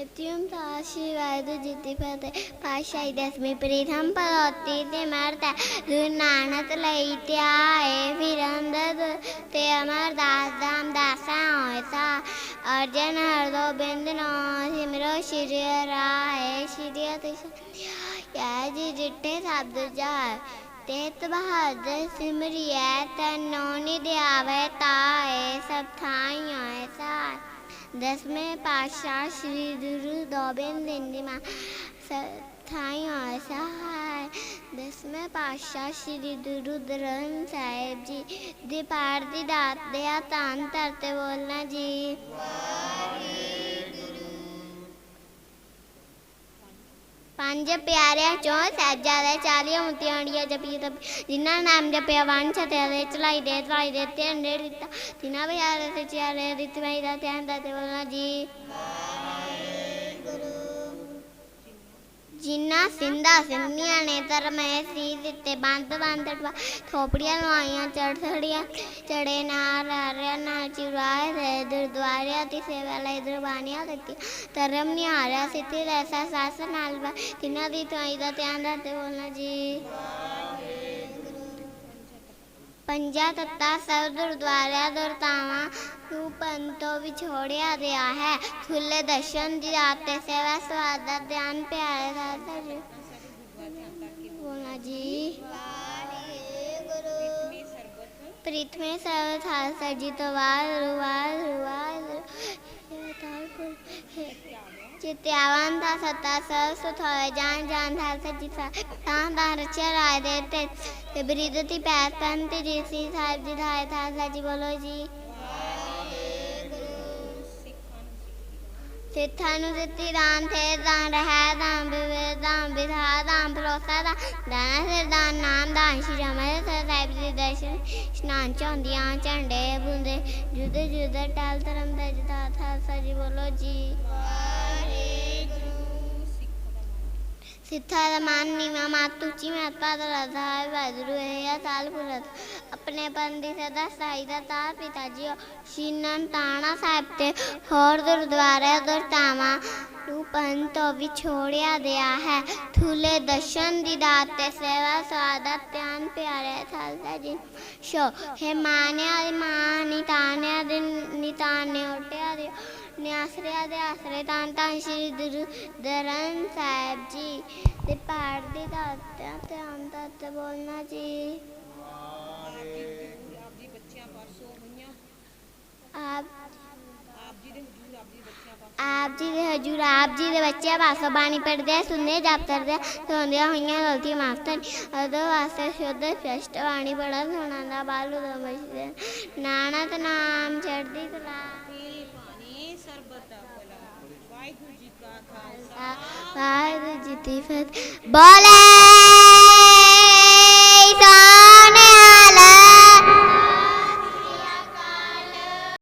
ਇਤਿਉਮ ਆਸ਼ੀਰਵਾਦ ਜਿੱਤੀ ਫਤਿਹ ਪਾਸ਼ਾਈ ਦਸਵੀਂ ਪ੍ਰੀਥਮ ਪਰੋਤੀ ਤੇ ਮਰਦਾ ਗੁਰੂ ਨਾਨਕ ਲਈ ਧਿਆਏ ਫਿਰ ਅੰਦਰ ਤੇ ਅਮਰਦਾਸ ਦਾਮ ਦਾਸਾਂ ਹੋਏ ਸਾ ਅਰਜਨ ਹਰ ਗੋਬਿੰਦ ਨੋ ਸਿਮਰੋ ਸ਼੍ਰੀ ਰਾਏ ਸ਼੍ਰੀ ਅਤਿ ਯਾ ਜੀ ਜਿੱਟੇ ਸ਼ਬਦ ਜਾਏ ਤੇਤ ਬਹਾਦਰ ਸਿਮਰਿਐ ਤਨੋ ਨਿਧਿਆਵੇ ਤਾਏ ਸਭ ਦਸਵੇਂ ਪਾਤਸ਼ਾਹ ਸ੍ਰੀ ਗੁਰੂ ਗੋਬਿੰਦ ਮਾ ਥਾਈ ਹੋਏ ਪਾਤਸ਼ਾਹ ਸ੍ਰੀ ਗੁਰੂ ਗ੍ਰੰਥ ਸਾਹਿਬ ਜੀ ਦੀ ਪਾਠ ਦੀ ਦਾਤ ਦੇ ਤਾਂ ਧਰਤੇ ਬੋਲਣਾ ਜੀ। ਪੰਜ ਪਿਆਰਿਆਂ ਚੋਂ ਸਹਿਜਾਦੇ ਚਾਲੀ ਮੁਤਿਆਣੀਆਂ ਜਪੀ ਤਪ ਜਿਨ੍ਹਾਂ ਨਾਮ ਜਪਿਆ ਵੰਸ਼ ਤੇ ਦੇ ਚਲਾਈ ਦੇ ਚਲਾਈ ਦੇ ਤੇ ਅੰਡੇ ਦਿੱਤਾ। ਤਿਨਾ ਪਿਆਰੇ ਤੇ ਚਾਰੇ ਦਿੱਤ ਵਈ ਦਾ ਧਿਆਨ ਦਾ ਤੇ ਬੋਲਣਾ ਜੀ। ਜਿਨ੍ਹਾਂ ਸਿੰਧਾ ਸਿੰਧੀਆਂ ਨੇ ਧਰਮੇ ਸੀ ਦਿੱਤੇ, ਬੰਦ ਬੰਦ ਥੋਪੜੀਆਂ ਲਵਾਈਆਂ ਚੜਥੜੀਆਂ ਚੜੇ ਨਾਲ ਹਰਿਆ ਨਾਲ ਚੁਰਾਏ ਦੇ ਗੁਰਦੁਆਰਿਆਂ ਦੀ ਸੇਵਾ ਲਈ ਦਰਬਾਨੀਆਂ ਦਿੱਤੀ ਧਰਮ ਨਿਹਾਰਿਆ, ਸਿੱਧੀ ਰੈਸਾ ਸਾਸ ਨਾਲ ਵਾ, ਤਿਨਾਂ ਦੀ ਤੁਆਈ ਦਾ ਧਿਆਨ ਰੱਖਦੇ ਬੋਲਣਾ ਜੀ। ਪੰਜਾ ਤੱਤਾ ਸਭ ਗੁਰਦੁਆਰਿਆਂ ਦੁਰਤਾਵਾਂ ਨੂੰ ਪੰਤੋਂ ਵਿਛੋੜਿਆ ਗਿਆ ਹੈ। ਖੁੱਲੇ ਦਰਸ਼ਨ ਦੀ ਰਾਤ ਸੇਵਾ ਸਵਾਦ ਦਾ ਧਿਆਨ ਪਿਆਰੇ ਦਾ ਜੀ। ਬੋਲਣਾ ਜੀ। ਪ੍ਰਿਥਮੇ ਸਰਬ ਖਾਲਸਾ ਜੀ ਤੋਂ ਵਾਹਿਗੁਰੂ ਵਾਹਿਗੁਰੂ ਵਾਹਿਗੁਰੂ ਦਾ ਸਤਾ ਸਭ ਸੁਤ ਜਾਨ ਜਾਨ ਧਾਰ ਸੱਚੀ ਸਾ ਦਾ ਰਚਿਆ ਰਾਏ ਦੇ ਤੇ ਤੇ ਬਰੀਦਤੀ ਪੈਸ ਪੰਤ ਜੀ ਸੀ ਸਾਹਿਬ ਜੀ ਧਾਇ ਥਾ ਸੱਚੀ ਬੋਲੋ ਜੀ। ਸਿੱਥਾਂ ਨੂੰ ਦਿੱਤੀ ਦਾਨ ਤੇ ਦਾਨ, ਰਹਿ ਦਾਨ, ਬਿਵੇ ਦਾਨ ਵਿਧਾ ਦਾਨ, ਭਰੋਸਾ ਦਾ ਦਾਨ, ਸਿਰ ਦਾਨ ਨਾਮ ਦਾਨ, ਸ਼੍ਰੀ ਰਾਮੇ ਸਾਹਿਬ ਜੀ ਦੇ ਦਰਸ਼ਨ, ਇਸ਼ਨਾਨ ਚੌਂਦੀਆਂ ਝੰਡੇ ਬੁੰਦੇ, ਜੁਦ ਜੁਦ, ਟਲ ਧਰਮ ਦਾ ਜਦਾ ਥਾ ਸਜੀ ਬੋਲੋ ਜੀ। ਸਿੱਥਾ ਦਾ ਮਾਨ ਨੀਵਾ ਮਾਤ ਉੱਚੀ ਮਾਤਾ ਦਾ ਰਜ਼ਾ ਹੈ ਵਾਜਰੂ ਹੈ ਸਾਲ ਪੁਰਤ ਆਪਣੇ ਬੰਦੀ ਸਦਾ ਸਾਈ ਦਾ ਤਾਰ ਪਿਤਾ ਜੀ ਸ਼ੀਨਨ ਤਾਣਾ ਸਾਹਿਬ ਤੇ ਹੋਰ ਗੁਰਦੁਆਰੇ ਹੈ। ਥੂਲੇ ਦਰਸ਼ਨ ਦੀ ਦਾਤ ਤੇ ਸੇਵਾ ਸਵਾਦਤ ਧਿਆਨ ਪਿਆਰੇ ਖਾਲਸਾ ਜੀ। ਸ਼ੋ, ਹੈ ਮਾਨਿਆ ਦੀ ਮਾਂ ਨਿਤਾਨਿਆ ਦੇ ਨਿਤਾਨੇ ਉਟਿਆ ਦੇ ਨਿਆਸਰਿਆ ਦੇ ਆਸਰੇ ਤਾਂ ਤਾਂ ਸ਼੍ਰੀ ਗੁਰੂ ਦਰਨ ਸਾਹਿਬ ਜੀ। ਤੇ ਪਾਠ ਦੀ ਦਾਤਿਆਂ ਧਿਆਨ ਦਾਤੇ ਬੋਲਣਾ ਜੀ। ਆਪ ਜੀ ਬੱਚਿਆਂ ਪਾਸੋਂ ਹੋਈਆਂ ਆਪ ਆਪ ਜੀ ਦੇ ਹਜੂਰ, ਆਪ ਜੀ ਬੱਚਿਆਂ ਪਾਸੋਂ ਆਪ ਜੀ ਦੇ ਹਜੂਰ ਆਪ ਜੀ ਦੇ ਬੱਚੇ ਪਾਸੋਂ ਬਾਣੀ ਪੜਦੇ ਆ, ਸੁਣਦੇ ਜਪ ਕਰਦੇ ਆ ਸੁਣਦਿਆਂ ਹੋਈਆਂ ਗਲਤੀਆਂ ਮਾਫ ਕਰਨ ਅਦੋਂ ਵਾਸਤੇ ਸ਼ੁੱਧ ਫਸ਼ਟ ਬਾਣੀ ਪੜਨ ਸੁਣਨ ਬਾਲੂ ਦਾ ਮਸ਼ਦੇ ਨਾਨਕ ਨਾਮ ਚੜ੍ਹਦੀ ਕਲਾ ਤੇ ਭਾਣੇ ਸਰਬਤ ਦਾ ਭਲਾ ਵਾਹਿਗੁਰੂ ਜੀ ਕਾ ਖਾਲਸਾ। ਵਾਹਿਗੁਰੂ ਜੀ ਦੀ ਫਤਿਹ। ਬੋਲੇ!